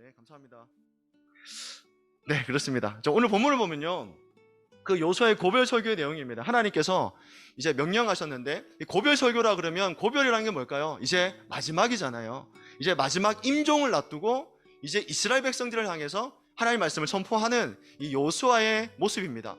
네, 감사합니다. 네, 그렇습니다. 저 오늘 본문을 보면요. 그 요수아의 고별 설교의 내용입니다. 하나님께서 이제 명령하셨는데 이 고별 설교라 그러면 고별이라는 게 뭘까요? 이제 마지막이잖아요. 이제 마지막 임종을 놔두고 이제 이스라엘 백성들을 향해서 하나님 말씀을 선포하는 이 요수아의 모습입니다.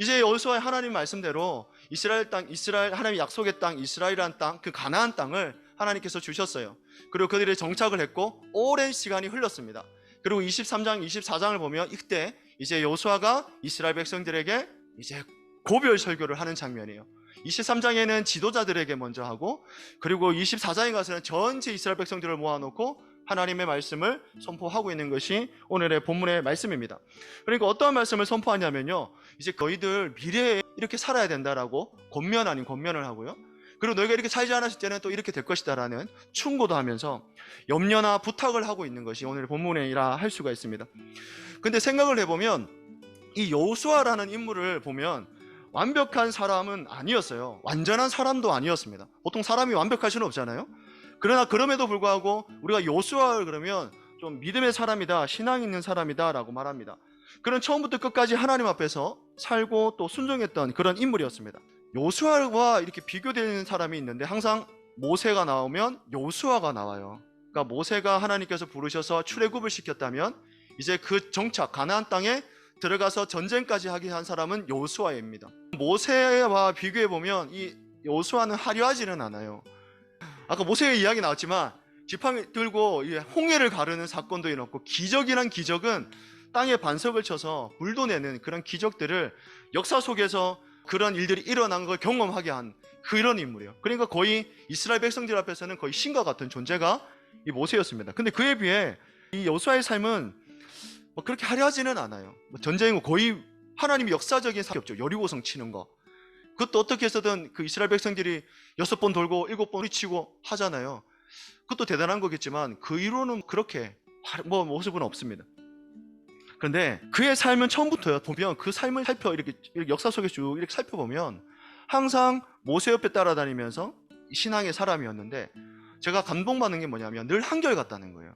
이제 요수아의 하나님 말씀대로 이스라엘 땅, 이스라엘 하나님 약속의 땅, 이스라엘이라는 땅, 그 가나안 땅을 하나님께서 주셨어요. 그리고 그들이 정착을 했고 오랜 시간이 흘렀습니다. 그리고 23장, 24장을 보면 이때 이제 요수아가 이스라엘 백성들에게 이제 고별 설교를 하는 장면이에요. 23장에는 지도자들에게 먼저 하고 그리고 24장에 가서는 전체 이스라엘 백성들을 모아놓고 하나님의 말씀을 선포하고 있는 것이 오늘의 본문의 말씀입니다. 그러니까 어떠한 말씀을 선포하냐면요. 이제 너희들 미래에 이렇게 살아야 된다라고 권면 아닌 권면을 하고요. 그리고 너희가 이렇게 살지 않았을 때는 또 이렇게 될 것이다라는 충고도 하면서 염려나 부탁을 하고 있는 것이 오늘 본문이라 할 수가 있습니다. 근데 생각을 해보면 이 여호수아라는 인물을 보면 완벽한 사람은 아니었어요. 완전한 사람도 아니었습니다. 보통 사람이 완벽할 수는 없잖아요. 그러나 그럼에도 불구하고 우리가 요수아를 그러면 좀 믿음의 사람이다, 신앙 있는 사람이다라고 말합니다. 그런 처음부터 끝까지 하나님 앞에서 살고 또 순종했던 그런 인물이었습니다. 요수아와 이렇게 비교되는 사람이 있는데 항상 모세가 나오면 요수아가 나와요. 그러니까 모세가 하나님께서 부르셔서 출애굽을 시켰다면 이제 그 정착 가나안 땅에 들어가서 전쟁까지 하게 한 사람은 요수아입니다. 모세와 비교해 보면 이 요수아는 화려하지는 않아요. 아까 모세의 이야기 나왔지만 지팡이 들고 이 홍해를 가르는 사건도 일어났고 기적이란 기적은 땅에 반석을 쳐서 물도 내는 그런 기적들을 역사 속에서 그런 일들이 일어난 걸 경험하게 한 그런 인물이에요. 그러니까 거의 이스라엘 백성들 앞에서는 거의 신과 같은 존재가 이 모세였습니다. 근데 그에 비해 이 여수아의 삶은 뭐 그렇게 화려하지는 않아요. 뭐 전쟁은 거의 하나님이 역사적인 사건이 없죠. 여리고성 치는 거. 그것도 어떻게 해서든 그 이스라엘 백성들이 여섯 번 돌고 일곱 번 치고 하잖아요. 그것도 대단한 거겠지만 그 이후로는 그렇게 화- 뭐 모습은 없습니다. 그런데 그의 삶은 처음부터요. 보면 그 삶을 살펴 이렇게 역사 속에 쭉 이렇게 살펴보면 항상 모세 옆에 따라다니면서 신앙의 사람이었는데 제가 감동받는 게 뭐냐면 늘 한결같다는 거예요.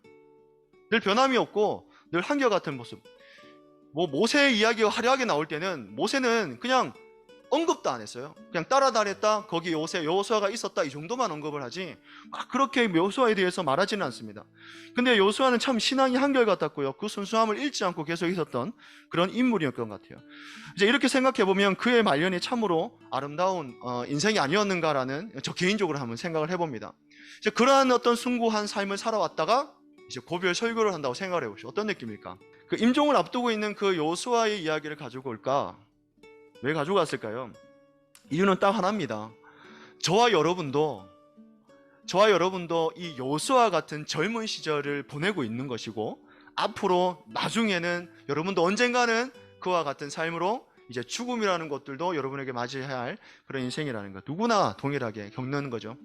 늘 변함이 없고 늘 한결같은 모습. 뭐 모세의 이야기가 화려하게 나올 때는 모세는 그냥 언급도 안 했어요. 그냥 따라다녔다. 거기 요새 여호수아가 있었다. 이 정도만 언급을 하지. 막 그렇게 여호수아에 대해서 말하지는 않습니다. 근데 여호수아는 참 신앙이 한결같았고요. 그 순수함을 잃지 않고 계속 있었던 그런 인물이었던 것 같아요. 이제 이렇게 생각해 보면 그의 말년이 참으로 아름다운 어, 인생이 아니었는가라는 저 개인적으로 한번 생각을 해 봅니다. 이제 그러한 어떤 숭고한 삶을 살아왔다가 이제 고별 설교를 한다고 생각을 해보시죠. 어떤 느낌일까? 그 임종을 앞두고 있는 그 여호수아의 이야기를 가지고 올까? 왜 가지고 갔을까요? 이유는 딱 하나입니다. 저와 여러분도 저와 여러분도 이 여호수아 같은 젊은 시절을 보내고 있는 것이고 앞으로 나중에는 여러분도 언젠가는 그와 같은 삶으로 이제 죽음이라는 것들도 여러분에게 맞이해야 할 그런 인생이라는 것 누구나 동일하게 겪는 거죠.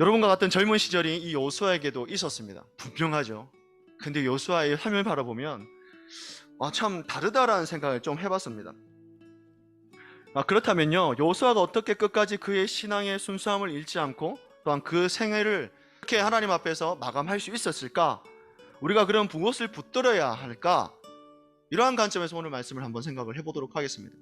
여러분과 같은 젊은 시절이 이 여호수아에게도 있었습니다. 분명하죠. 근데 여호수아의 삶을 바라보면 아, 참 다르다라는 생각을 좀 해봤습니다. 아, 그렇다면요, 여호수아가 어떻게 끝까지 그의 신앙의 순수함을 잃지 않고 또한 그 생애를 이렇게 하나님 앞에서 마감할 수 있었을까? 우리가 그런 무엇을 붙들어야 할까? 이러한 관점에서 오늘 말씀을 한번 생각을 해보도록 하겠습니다.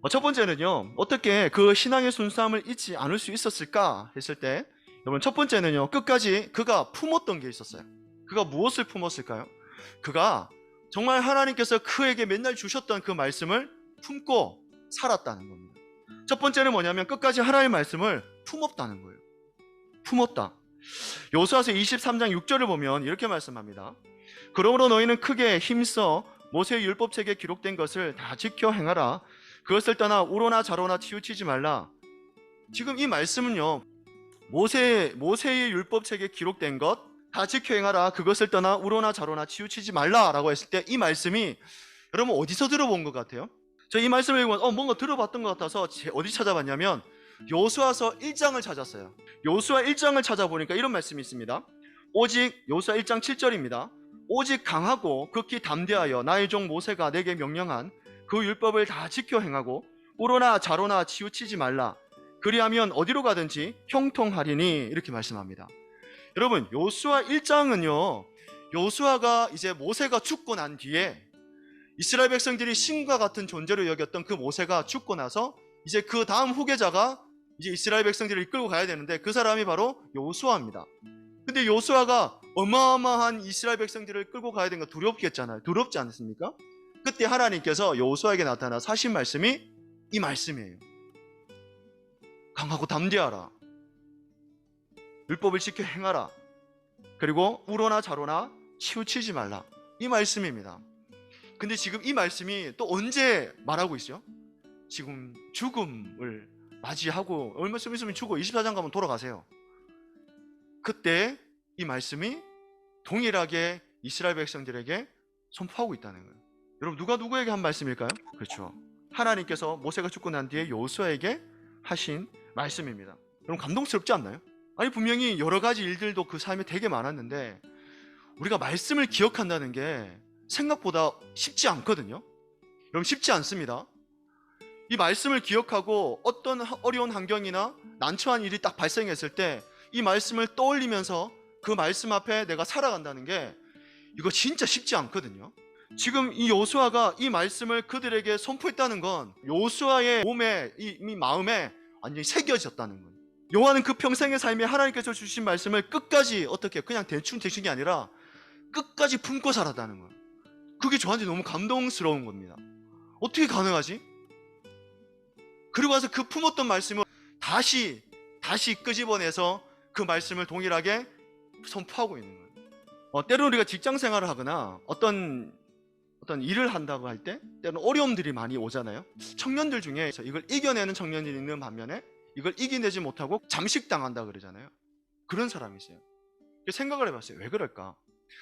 어, 첫 번째는요, 어떻게 그 신앙의 순수함을 잊지 않을 수 있었을까 했을 때, 여러분 첫 번째는요, 끝까지 그가 품었던 게 있었어요. 그가 무엇을 품었을까요? 그가 정말 하나님께서 그에게 맨날 주셨던 그 말씀을 품고 살았다는 겁니다. 첫 번째는 뭐냐면 끝까지 하나님의 말씀을 품었다는 거예요. 품었다. 요수아서 23장 6절을 보면 이렇게 말씀합니다. 그러므로 너희는 크게 힘써 모세의 율법책에 기록된 것을 다 지켜 행하라. 그것을 떠나 우로나 좌로나 치우치지 말라. 지금 이 말씀은요. 모세 모세의 율법책에 기록된 것 다 지켜 행하라. 그것을 떠나 우로나 좌로나 치우치지 말라라고 했을 때 이 말씀이 여러분 어디서 들어본 것 같아요? 저 이 말씀을 읽으면 어 뭔가 들어봤던 것 같아서 제- 어디 찾아봤냐면 요수아서 1장을 찾았어요. 요수아 1장을 찾아보니까 이런 말씀이 있습니다. 오직 요수아 1장 7절입니다. 오직 강하고 극히 담대하여 나의 종 모세가 내게 명령한 그 율법을 다 지켜 행하고 우로나 좌로나 치우치지 말라. 그리하면 어디로 가든지 형통하리니 이렇게 말씀합니다. 여러분 요수아 1장은요. 요수아가 이제 모세가 죽고 난 뒤에 이스라엘 백성들이 신과 같은 존재로 여겼던 그 모세가 죽고 나서 이제 그 다음 후계자가 이제 이스라엘 백성들을 이끌고 가야 되는데 그 사람이 바로 요수아입니다. 근데 요수아가 어마어마한 이스라엘 백성들을 끌고 가야 되는 거 두렵겠잖아요. 두렵지 않습니까? 그때 하나님께서 요수아에게 나타나 사신 말씀이 이 말씀이에요. 강하고 담대하라. 율법을 지켜 행하라. 그리고 우로나 자로나 치우치지 말라. 이 말씀입니다. 근데 지금 이 말씀이 또 언제 말하고 있어요? 지금 죽음을 맞이하고 얼마 좀 있으면 죽어 24장 가면 돌아가세요. 그때 이 말씀이 동일하게 이스라엘 백성들에게 선포하고 있다는 거예요. 여러분 누가 누구에게 한 말씀일까요? 그렇죠. 하나님께서 모세가 죽고 난 뒤에 요수아에게 하신 말씀입니다. 여러분 감동스럽지 않나요? 아니 분명히 여러 가지 일들도 그 삶에 되게 많았는데 우리가 말씀을 기억한다는 게 생각보다 쉽지 않거든요. 여러분 쉽지 않습니다. 이 말씀을 기억하고 어떤 하- 어려운 환경이나 난처한 일이 딱 발생했을 때 이 말씀을 떠올리면서 그 말씀 앞에 내가 살아간다는 게 이거 진짜 쉽지 않거든요. 지금 이 요수아가 이 말씀을 그들에게 선포했다는 건 요수아의 몸에 이, 이 마음에 완전히 새겨졌다는 거예요. 요한은 그 평생의 삶에 하나님께서 주신 말씀을 끝까지 어떻게 그냥 대충 대충이 게 아니라 끝까지 품고 살았다는 거예요. 그게 저한테 너무 감동스러운 겁니다. 어떻게 가능하지? 그리고 와서 그 품었던 말씀을 다시 다시 끄집어내서 그 말씀을 동일하게 선포하고 있는 거예요. 어, 때로는 우리가 직장 생활을 하거나 어떤 어떤 일을 한다고 할 때 때로는 어려움들이 많이 오잖아요. 청년들 중에 이걸 이겨내는 청년들이 있는 반면에 이걸 이겨내지 못하고 잠식당한다 그러잖아요. 그런 사람이 있어요. 생각을 해봤어요. 왜 그럴까?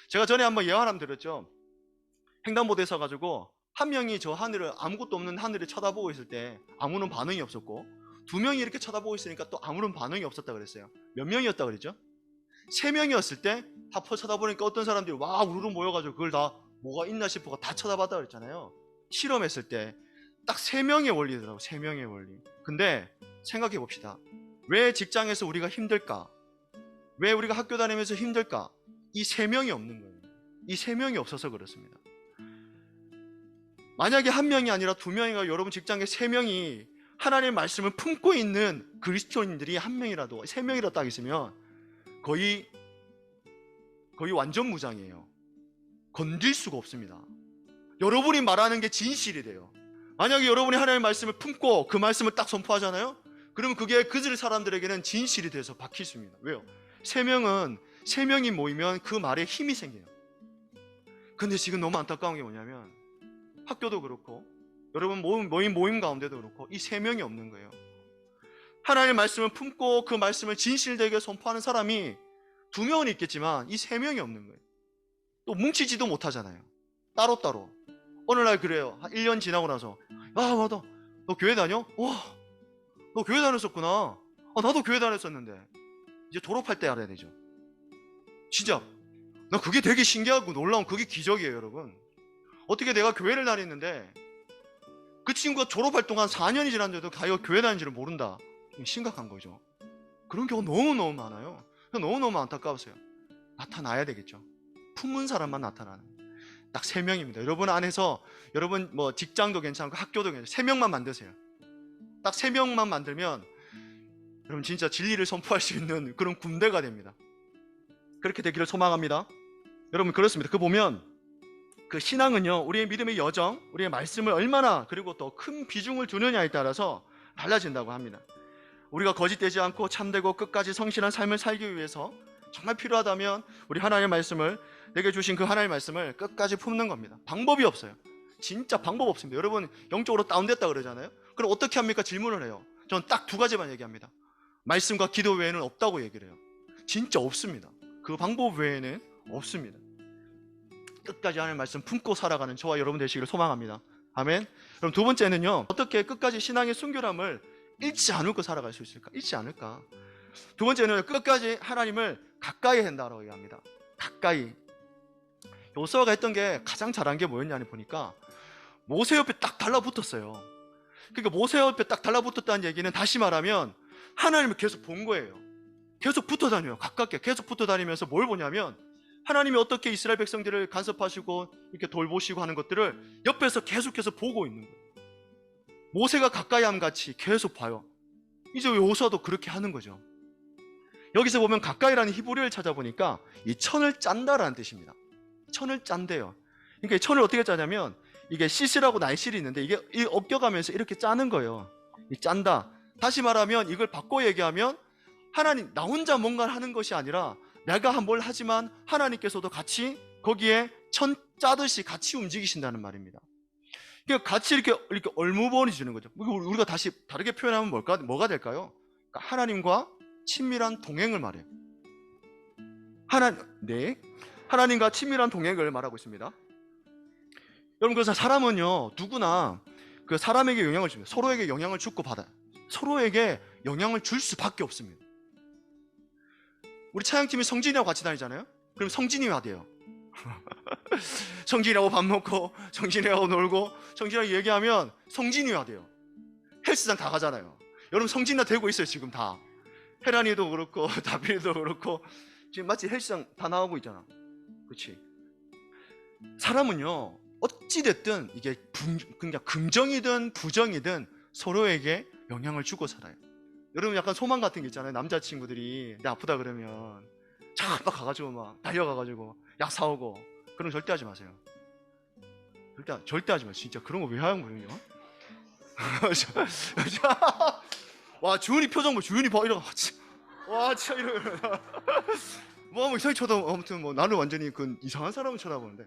제가 전에 한번 예화 한번 들었죠. 횡단보도에 서가지고 한 명이 저 하늘을 아무것도 없는 하늘을 쳐다보고 있을 때 아무런 반응이 없었고 두 명이 이렇게 쳐다보고 있으니까 또 아무런 반응이 없었다 그랬어요. 몇 명이었다 그랬죠? 세 명이었을 때다퍼 쳐다보니까 어떤 사람들이 와 우르르 모여가지고 그걸 다 뭐가 있나 싶어가 다 쳐다봤다 그랬잖아요. 실험했을 때 딱 세 명의 원리더라고 세 명의 원리. 근데 생각해 봅시다. 왜 직장에서 우리가 힘들까? 왜 우리가 학교 다니면서 힘들까? 이 세 명이 없는 거예요. 이 세 명이 없어서 그렇습니다. 만약에 한 명이 아니라 두 명이가 여러분 직장에 세 명이 하나님의 말씀을 품고 있는 그리스도인들이 한 명이라도 세 명이라도 딱 있으면 거의 거의 완전 무장이에요. 건들 수가 없습니다. 여러분이 말하는 게 진실이 돼요. 만약에 여러분이 하나님의 말씀을 품고 그 말씀을 딱 선포하잖아요. 그러면 그게 그들 사람들에게는 진실이 돼서 박히십니다. 왜요? 세 명은 세 명이 모이면 그 말에 힘이 생겨요. 근데 지금 너무 안타까운 게 뭐냐면 학교도 그렇고 여러분 모임 모임 모임 가운데도 그렇고 이 세 명이 없는 거예요. 하나님의 말씀을 품고 그 말씀을 진실되게 선포하는 사람이 두 명은 있겠지만 이 세 명이 없는 거예요. 또 뭉치지도 못하잖아요. 따로따로. 어느 날 그래요. 한 1년 지나고 나서 아 맞아. 너 교회 다녀? 와. 너 교회 다녔었구나. 아 나도 교회 다녔었는데. 이제 졸업할 때 알아야 되죠. 진짜 나 그게 되게 신기하고 놀라운 그게 기적이에요, 여러분. 어떻게 내가 교회를 다녔는데 그 친구가 졸업할 동안 4년이 지났는데도 가요 교회 다니는지를 모른다. 심각한 거죠. 그런 경우 너무너무 많아요. 너무너무 안타까웠어요. 나타나야 되겠죠. 품은 사람만 나타나는. 딱세 명입니다. 여러분 안에서 여러분 뭐 직장도 괜찮고 학교도 괜찮고 세 명만 만드세요. 딱 세 명만 만들면 여러분 진짜 진리를 선포할 수 있는 그런 군대가 됩니다. 그렇게 되기를 소망합니다. 여러분 그렇습니다. 그 보면 그 신앙은요 우리의 믿음의 여정, 우리의 말씀을 얼마나 그리고 또큰 비중을 두느냐에 따라서 달라진다고 합니다. 우리가 거짓되지 않고 참되고 끝까지 성실한 삶을 살기 위해서 정말 필요하다면 우리 하나님의 말씀을 내게 주신 그 하나님의 말씀을 끝까지 품는 겁니다. 방법이 없어요. 진짜 방법 없습니다. 여러분 영적으로 다운됐다 그러잖아요. 그럼 어떻게 합니까? 질문을 해요. 저는 딱 두 가지만 얘기합니다. 말씀과 기도 외에는 없다고 얘기를 해요. 진짜 없습니다. 그 방법 외에는 없습니다. 끝까지 하나님의 말씀 품고 살아가는 저와 여러분 되시기를 소망합니다. 아멘. 그럼 두 번째는요. 어떻게 끝까지 신앙의 순결함을 잃지 않고 살아갈 수 있을까? 잃지 않을까? 두 번째는 끝까지 하나님을 가까이 한다고 얘기합니다. 가까이. 요수아가 했던 게 가장 잘한 게 뭐였냐니 보니까 모세 옆에 딱 달라붙었어요. 그러니까 모세 옆에 딱 달라붙었다는 얘기는 다시 말하면 하나님을 계속 본 거예요. 계속 붙어 다녀요. 가깝게 계속 붙어 다니면서 뭘 보냐면 하나님이 어떻게 이스라엘 백성들을 간섭하시고 이렇게 돌보시고 하는 것들을 옆에서 계속해서 보고 있는 거예요. 모세가 가까이 함 같이 계속 봐요. 이제 요서도 그렇게 하는 거죠. 여기서 보면 가까이라는 히브리어를 찾아보니까 이 천을 짠다라는 뜻입니다. 천을 짠대요. 그러니까 이 천을 어떻게 짜냐면 이게 시시라고 날실이 있는데 이게 이 엉겨가면서 이렇게 짜는 거예요. 이 짠다. 다시 말하면 이걸 바꿔 얘기하면 하나님 나 혼자 뭔가를 하는 것이 아니라 내가 한뭘 하지만 하나님께서도 같이 거기에 천 짜듯이 같이 움직이신다는 말입니다. 그러니까 같이 이렇게 이렇게 얼무번이 주는 거죠. 우리가 다시 다르게 표현하면 뭘까 뭐가 될까요? 그러니까 하나님과 친밀한 동행을 말해요. 하나 네 하나님과 친밀한 동행을 말하고 있습니다. 여러분 그래서 사람은요 누구나 그 사람에게 영향을 줍니다. 서로에게 영향을 주고 받아요. 서로에게 영향을 줄 수밖에 없습니다. 우리 차양팀이 성진이하고 같이 다니잖아요. 그럼 성진이가 돼요. 성진이하고 밥 먹고 성진이하고 놀고 성진이하고 얘기하면 성진이가 돼요. 헬스장 다 가잖아요. 여러분 성진이 나 되고 있어요 지금 다. 헤란이도 그렇고 다비도 그렇고 지금 마치 헬스장 다 나오고 있잖아. 그렇지? 사람은요 어찌 됐든 이게 분, 그러니까 긍정이든 부정이든 서로에게 영향을 주고 살아요. 여러분 약간 소망 같은 게 있잖아요. 남자친구들이 내 아프다 그러면 쫙 가가지고 막 달려가가지고 약 사오고 그런 거 절대 하지 마세요. 절대 절대 하지 마세요. 진짜 그런 거 왜 하는 거예요? 와 주은이 표정 뭐 주은이 봐 이러고 와 진짜 이러고 뭐, 뭐 이상하게 쳐다 아무튼 뭐 나는 완전히 그 이상한 사람을 쳐다보는데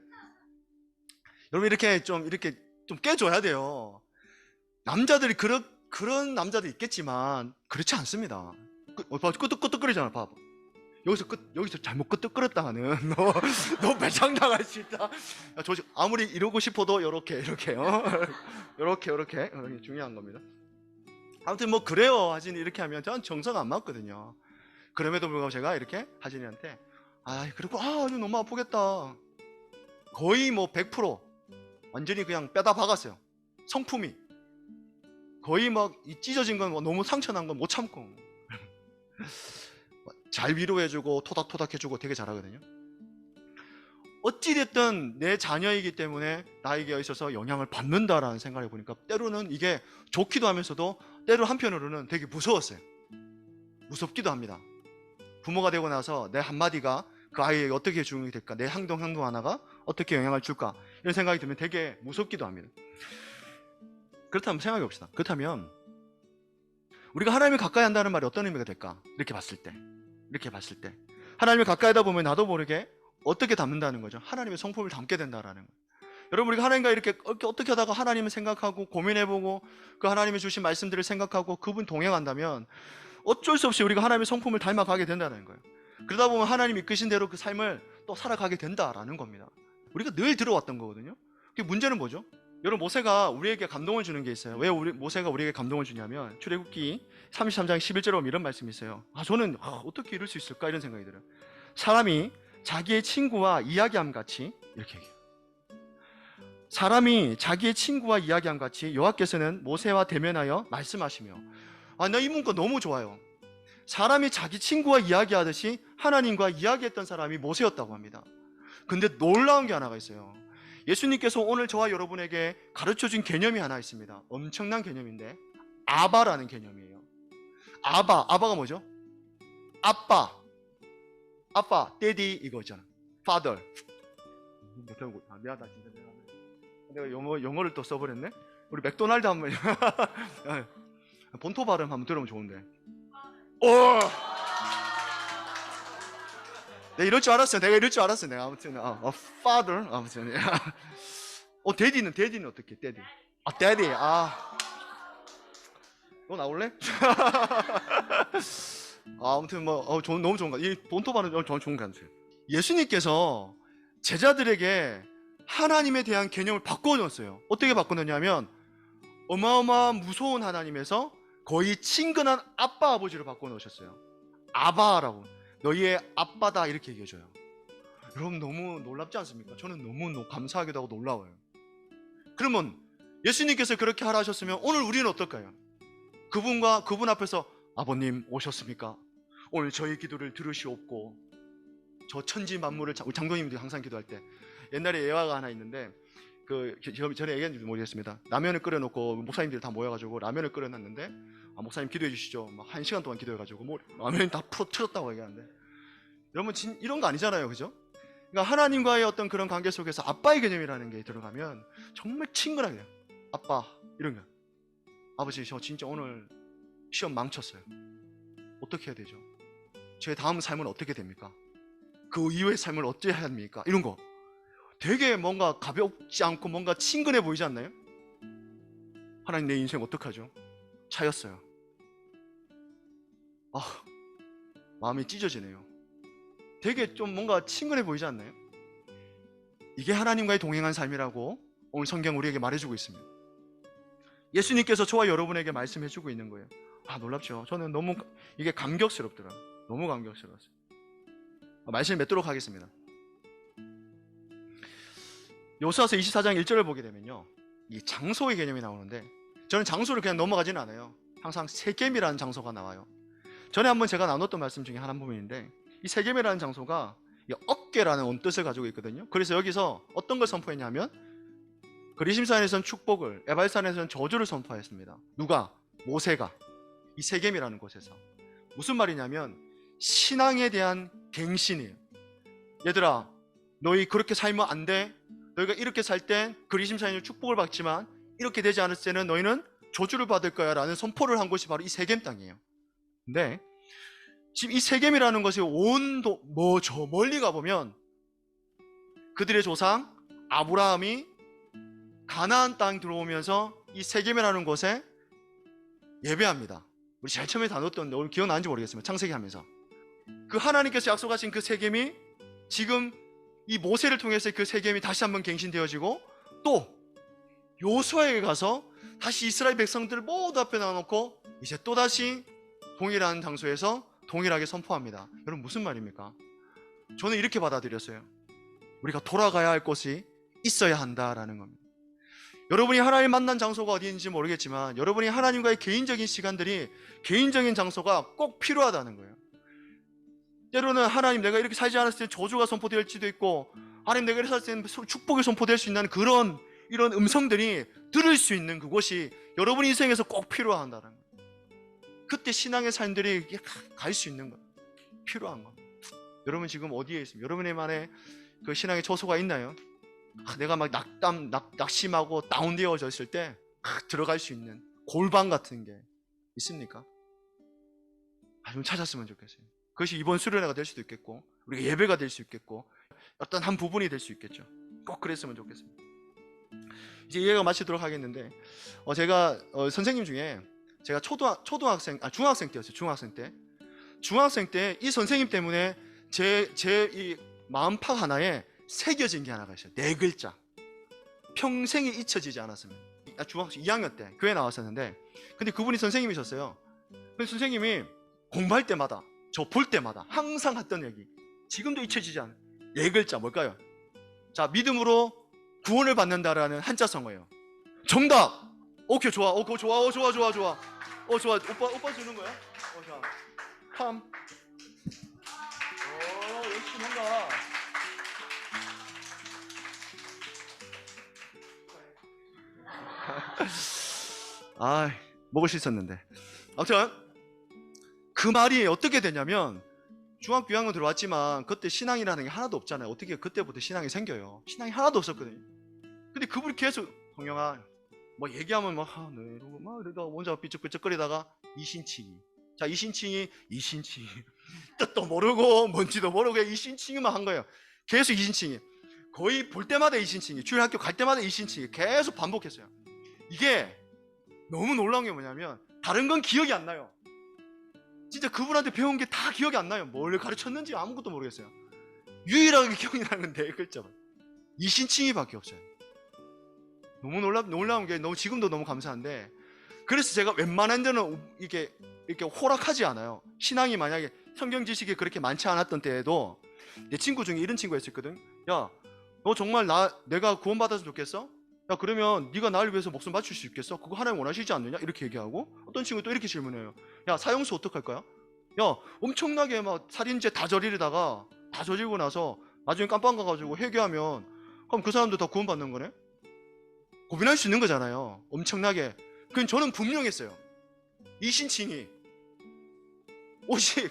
여러분 이렇게 좀 이렇게 좀 깨줘야 돼요. 남자들이 그런 그런 남자도 있겠지만 그렇지 않습니다. 끄, 어, 봐, 끄떡끄떡거리잖아, 봐봐. 여기서 끝 여기서 잘못 끄떡거렸다가는 너너 매장 나갈 수 있다. 야, 저 아무리 이러고 싶어도 요렇게 이렇게요, 요렇게 요렇게 어, 이게 중요한 겁니다. 아무튼 뭐 그래요, 하진이 이렇게 하면 전 정서가 안 맞거든요. 그럼에도 불구하고 제가 이렇게 하진이한테 아 그리고 아 너무 아프겠다. 거의 뭐 100% 완전히 그냥 빼다 박았어요. 성품이 거의 막 이 찢어진 건뭐 너무 상처난 건 못 참고 잘 위로해주고 토닥토닥해주고 되게 잘하거든요. 어찌됐든 내 자녀이기 때문에 나에게 있어서 영향을 받는다라는 생각을 해보니까 때로는 이게 좋기도 하면서도 때로 한편으로는 되게 무서웠어요. 무섭기도 합니다. 부모가 되고 나서 내 한마디가 그 아이에게 어떻게 적용이 될까? 내 행동, 행동 하나가 어떻게 영향을 줄까? 이런 생각이 들면 되게 무섭기도 합니다. 그렇다면 생각해 봅시다. 그렇다면 우리가 하나님을 가까이 한다는 말이 어떤 의미가 될까? 이렇게 봤을 때. 이렇게 봤을 때. 하나님을 가까이 하다 보면 나도 모르게 어떻게 담는다는 거죠. 하나님의 성품을 담게 된다라는 거예요. 여러분 우리가 하나님과 이렇게 이렇게 어떻게 하다가 하나님을 생각하고 고민해보고 그 하나님이 주신 말씀들을 생각하고 그분 동행한다면 어쩔 수 없이 우리가 하나님의 성품을 닮아가게 된다는 거예요. 그러다 보면 하나님 이끄신 대로 그 삶을 또 살아가게 된다라는 겁니다. 우리가 늘 들어왔던 거거든요. 그 문제는 뭐죠? 여러분 모세가 우리에게 감동을 주는 게 있어요. 왜 우리 모세가 우리에게 감동을 주냐면 출애굽기 33장 11절에 보면 이런 말씀이 있어요. 아 저는 아, 어떻게 이럴 수 있을까 이런 생각이 들어요. 사람이 자기의 친구와 이야기함 같이 이렇게 얘기해요. 사람이 자기의 친구와 이야기함 같이 여호와께서는 모세와 대면하여 말씀하시며 아 나 이 문구 너무 좋아요. 사람이 자기 친구와 이야기하듯이 하나님과 이야기했던 사람이 모세였다고 합니다. 근데 놀라운 게 하나가 있어요. 예수님께서 오늘 저와 여러분에게 가르쳐 준 개념이 하나 있습니다. 엄청난 개념인데 아바라는 개념이에요. 아바, 아바가 뭐죠? 아빠, 아빠, 데디 이거잖아. father. 못하고 아, 미안하다 진짜 미안하다. 내가 영어 영어를 또 써버렸네. 우리 맥도날드 한 번 본토 발음 한번 들으면 좋은데. 오. 네, 이럴 줄 알았어요. 내가 이럴 줄 알았어요. 내가 아무튼 어, 어 father 아무튼. 어, 데디는 데디는 어떻게? 데디. 아, 데디. 아. 너 나올래? 아, 아무튼 뭐 어, 좋은, 너무 좋은 거. 이 본토 발음 어, 좋은 좋은 거 같아요. 예수님께서 제자들에게 하나님에 대한 개념을 바꿔놓았어요. 어떻게 바꿔놓냐면 어마어마한 무서운 하나님에서 거의 친근한 아빠 아버지로 바꿔놓으셨어요. 아바라고. 너희의 아빠다 이렇게 얘기해줘요. 여러분 너무 놀랍지 않습니까? 저는 너무 노- 감사하기도 하고 놀라워요. 그러면 예수님께서 그렇게 하라 하셨으면 오늘 우리는 어떨까요? 그분과 그분 앞에서 아버님 오셨습니까? 오늘 저희 기도를 들으시옵고 저 천지 만물을 장로님들이 항상 기도할 때 옛날에 예화가 하나 있는데 그 전에 얘기했는지 모르겠습니다. 라면을 끓여놓고 목사님들이 다 모여가지고 라면을 끓여놨는데 아, 목사님 기도해 주시죠. 막 한 시간 동안 기도해가지고 뭐 라면이 다 풀어 틀었다고 얘기하는데 여러분 진, 이런 거 아니잖아요, 그죠? 그러니까 하나님과의 어떤 그런 관계 속에서 아빠의 개념이라는 게 들어가면 정말 친근하게 아빠 이런 거 아버지 저 진짜 오늘 시험 망쳤어요. 어떻게 해야 되죠? 제 다음 삶은 어떻게 됩니까? 그 이후의 삶을 어떻게 해야 합니까? 이런 거 되게 뭔가 가볍지 않고 뭔가 친근해 보이지 않나요? 하나님 내 인생 어떡하죠? 차였어요. 아 마음이 찢어지네요. 되게 좀 뭔가 친근해 보이지 않나요? 이게 하나님과의 동행한 삶이라고 오늘 성경 우리에게 말해주고 있습니다. 예수님께서 저와 여러분에게 말씀해주고 있는 거예요. 아 놀랍죠. 저는 너무 이게 감격스럽더라. 너무 감격스러웠어요. 아, 말씀을 맺도록 하겠습니다. 요수아서 24장 1절을 보게 되면요. 이 장소의 개념이 나오는데 저는 장소를 그냥 넘어가지는 않아요. 항상 세겜이라는 장소가 나와요. 전에 한번 제가 나눴던 말씀 중에 하나 부분인데 이 세겜이라는 장소가 이 어깨라는 뜻을 가지고 있거든요. 그래서 여기서 어떤 걸 선포했냐면 그리심산에서는 축복을, 에발산에서는 저주를 선포했습니다. 누가? 모세가 이 세겜이라는 곳에서 무슨 말이냐면 신앙에 대한 갱신이에요. 얘들아, 너희 그렇게 살면 안 돼. 너희가 이렇게 살 땐 그리심산에서 축복을 받지만 이렇게 되지 않을 때는 너희는 저주를 받을 거야라는 선포를 한 곳이 바로 이 세겜 땅이에요. 근데 지금 이 세겜이라는 것이 온도 뭐저 멀리 가 보면 그들의 조상 아브라함이 가나안 땅 들어오면서 이 세겜이라는 곳에 예배합니다. 우리 제일 처음에 다뤘던 오늘 기억나는지 모르겠지만 창세기 하면서. 그 하나님께서 약속하신 그 세겜이 지금 이 모세를 통해서 그 세겜이 다시 한번 갱신되어지고 또 요수아에 가서 다시 이스라엘 백성들을 모두 앞에 놔놓고 이제 또 다시 동일한 장소에서 동일하게 선포합니다. 여러분 무슨 말입니까? 저는 이렇게 받아들였어요. 우리가 돌아가야 할 곳이 있어야 한다라는 겁니다. 여러분이 하나님 만난 장소가 어디인지 모르겠지만 여러분이 하나님과의 개인적인 시간들이 개인적인 장소가 꼭 필요하다는 거예요. 때로는 하나님 내가 이렇게 살지 않았을 때 저주가 선포될지도 있고 하나님 내가 이렇게 살을 때 축복이 선포될 수 있는 그런 이런 음성들이 들을 수 있는 그곳이 여러분 인생에서 꼭 필요한다는 거예요. 그때 신앙의 삶들이 갈 수 있는 것 필요한 것. 여러분 지금 어디에 있습니까? 여러분의만의 그 신앙의 초소가 있나요? 아, 내가 막 낙담, 낙, 낙심하고 다운되어져 있을 때 아, 들어갈 수 있는 골방 같은 게 있습니까? 아, 좀 찾았으면 좋겠어요. 그것이 이번 수련회가 될 수도 있겠고 우리가 예배가 될 수 있겠고 어떤 한 부분이 될 수 있겠죠. 꼭 그랬으면 좋겠습니다. 이제 이해가 마치도록 하겠는데 어, 제가 어, 선생님 중에 제가 초등 초등학생 아 중학생 때였어요. 중학생 때 중학생 때 이 선생님 때문에 제 제 이 마음팍 하나에 새겨진 게 하나가 있어요. 네 글자. 평생이 잊혀지지 않았으면. 아, 중학생 2학년 때 교회 나왔었는데 근데 그분이 선생님이셨어요. 그 선생님이 공부할 때마다 저 볼 때마다 항상 했던 얘기 지금도 잊혀지지 않은 네 글자 뭘까요? 자 믿음으로 구원을 받는다라는 한자성어예요. 정답. 오케이 좋아. 어 그거 좋아. 어 좋아 좋아 좋아. 어 좋아. 오빠 오빠 주는 거야? 어 자. 팜. 오 역시 뭔가. 아 먹을 수 있었는데. 아무튼 그 말이 어떻게 되냐면 중학교 6학년 들어왔지만 그때 신앙이라는 게 하나도 없잖아요. 어떻게 그때부터 신앙이 생겨요? 신앙이 하나도 없었거든요. 근데 그분이 계속 동영아 뭐 얘기하면 막 아, 네, 이러고 막 이러다가 혼자 삐쩍삐쩍거리다가 이신칭이 자 이신칭이 이신칭이 뜻도 모르고 뭔지도 모르고 이신칭이만 한 거예요. 계속 이신칭이 거의 볼 때마다 이신칭이 주일 학교 갈 때마다 이신칭이 계속 반복했어요. 이게 너무 놀라운 게 뭐냐면 다른 건 기억이 안 나요. 진짜 그분한테 배운 게 다 기억이 안 나요. 뭘 가르쳤는지 아무것도 모르겠어요. 유일하게 기억이 나는 건네 글자만. 이신칭이밖에 없어요. 너무 놀라 놀라운 게 너무 지금도 너무 감사한데 그래서 제가 웬만한 데는 이게 이렇게 호락하지 않아요. 신앙이 만약에 성경 지식이 그렇게 많지 않았던 때에도 내 친구 중에 이런 친구가 있었거든. 야, 너 정말 나 내가 구원 받았으면 좋겠어? 야, 그러면 네가 나를 위해서 목숨 바칠 수 있겠어? 그거 하나님 원하시지 않느냐? 이렇게 얘기하고 어떤 친구 또 이렇게 질문해요. 야, 사형수 어떡할 거야? 야 엄청나게 막 살인죄 다 저지르다가 다 저지르고 나서 나중에 깜빵 가가지고 회개하면 그럼 그 사람도 다 구원받는 거네? 고민할 수 있는 거잖아요. 엄청나게. 그건 저는 분명했어요. 이 신칭이 오직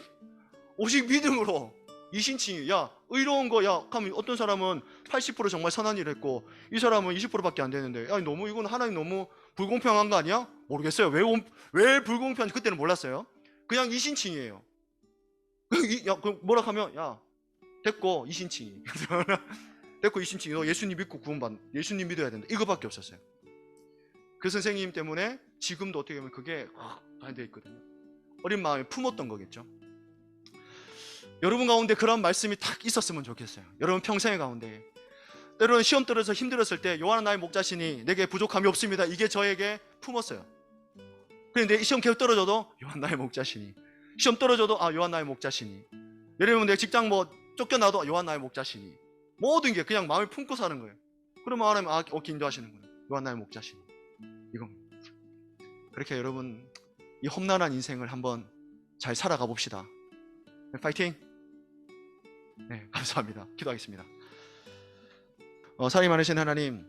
오직 믿음으로 이 신칭이 야 의로운 거야 하면 어떤 사람은 80% 정말 선한 일을 했고 이 사람은 20%밖에 안 되는데 야 너무 이건 하나님 너무 불공평한 거 아니야? 모르겠어요. 왜, 옴- 왜 불공평한지 그때는 몰랐어요. 그냥 이 신칭이에요. 이- 야, 그 뭐라 하면 야 됐고 이 신칭이 됐고 이신칭이 너 예수님 믿고 구원받 예수님 믿어야 된다. 이거밖에 없었어요. 그 선생님 때문에 지금도 어떻게 보면 그게 안돼 있거든요. 어린 마음에 품었던 거겠죠. 여러분 가운데 그런 말씀이 딱 있었으면 좋겠어요. 여러분 평생의 가운데 때로는 시험 떨어서 힘들었을 때 요한은 나의 목자시니 내게 부족함이 없습니다. 이게 저에게 품었어요. 그런데 이 시험 계속 떨어져도 요한 나의 목자시니 시험 떨어져도 아 요한 나의 목자시니 여러분 내 직장 뭐 쫓겨나도 요한 나의 목자시니 모든 게 그냥 마음에 품고 사는 거예요. 그러면 하나님 아 어깨 인도하시는 거예요. 요한 나의 목자시니 이겁니다. 그렇게 여러분 이 험난한 인생을 한번 잘 살아가 봅시다. 네, 파이팅! 네, 감사합니다. 기도하겠습니다. 어, 사랑이 많으신 하나님,